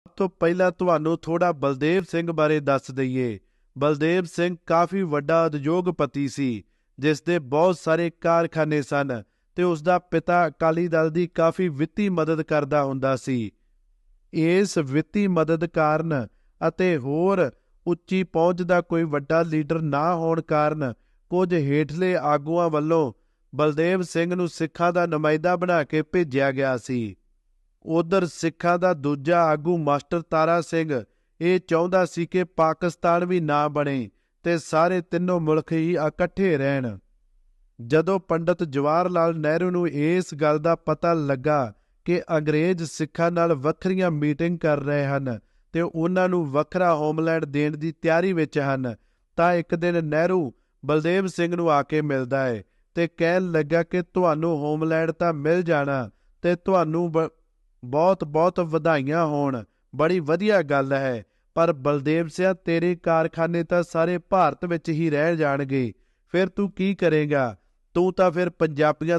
ਸਭ ਤੋਂ ਪਹਿਲਾਂ ਤੁਹਾਨੂੰ ਥੋੜਾ ਬਲਦੇਵ ਸਿੰਘ ਬਾਰੇ ਦੱਸ ਦਈਏ। ਬਲਦੇਵ ਸਿੰਘ ਕਾਫੀ ਵੱਡਾ ਉਦਯੋਗਪਤੀ ਸੀ, ਜਿਸ ਦੇ ਬਹੁਤ ਸਾਰੇ ਕਾਰਖਾਨੇ ਸਨ ਤੇ ਉਸ ਦਾ ਪਿਤਾ ਅਕਾਲੀ ਦਲ ਦੀ ਕਾਫੀ ਵਿੱਤੀ ਮਦਦ ਕਰਦਾ ਹੁੰਦਾ ਸੀ। ਇਸ ਵਿੱਤੀ ਮਦਦ ਕਾਰਨ ਅਤੇ ਹੋਰ ਉੱਚੀ ਪਹੁੰਚ ਦਾ ਕੋਈ ਵੱਡਾ ਲੀਡਰ ਨਾ ਹੋਣ ਕਾਰਨ ਕੁਝ ਹੇਠਲੇ ਆਗੂਆਂ ਵੱਲੋਂ ਬਲਦੇਵ ਸਿੰਘ ਨੂੰ ਸਿੱਖਾਂ ਦਾ ਨੁਮਾਇੰਦਾ ਬਣਾ ਕੇ ਭੇਜਿਆ ਗਿਆ ਸੀ। ਉਧਰ ਸਿੱਖਾਂ ਦਾ ਦੂਜਾ ਆਗੂ ਮਾਸਟਰ ਤਾਰਾ ਸਿੰਘ, ਇਹ ਚਾਹੁੰਦਾ ਸੀ ਕਿ ਪਾਕਿਸਤਾਨ ਵੀ ਨਾ ਬਣੇ ਤੇ ਸਾਰੇ ਤਿੰਨੋਂ ਮੁਲਕ ਹੀ ਇਕੱਠੇ ਰਹਿਣ। ਜਦੋਂ ਪੰਡਤ ਜਵਾਹਰ ਲਾਲ ਨਹਿਰੂ ਨੂੰ ਇਸ ਗੱਲ ਦਾ ਪਤਾ ਲੱਗਾ ਕਿ ਅੰਗਰੇਜ਼ ਸਿੱਖਾਂ ਨਾਲ ਵੱਖਰੀਆਂ ਮੀਟਿੰਗ ਕਰ ਰਹੇ ਹਨ ਤੇ ਉਹਨਾਂ ਨੂੰ ਵੱਖਰਾ ਹੋਮਲੈਂਡ ਦੇਣ ਦੀ ਤਿਆਰੀ ਵਿੱਚ ਹਨ, ਤਾਂ ਇੱਕ ਦਿਨ ਨਹਿਰੂ ਬਲਦੇਵ ਸਿੰਘ ਨੂੰ ਆ ਕੇ ਮਿਲਦਾ ਹੈ ਤੇ ਕਹਿਣ ਲੱਗਾ ਕਿ ਤੁਹਾਨੂੰ ਹੋਮਲੈਂਡ ਤਾਂ ਮਿਲ ਜਾਣਾ ਤੇ ਤੁਹਾਨੂੰ ਬਹੁਤ ਬਹੁਤ ਵਧਾਈਆਂ ਹੋਣ। ਬੜੀ ਵਧੀਆ ਗੱਲ ਹੈ। ਪਰ ਬਲਦੇਵ ਸਿਆ, ਤੇਰੇ ਕਾਰਖਾਨੇ ਤਾਂ ਸਾਰੇ ਭਾਰਤ ਵਿੱਚ ਹੀ ਰਹਿ ਜਾਣਗੇ। ਫਿਰ ਤੂੰ ਕੀ ਕਰੇਗਾ? ਤੂੰ ਤਾਂ ਫਿਰ ਪੰਜਾਬੀਆਂ ਤੋਂ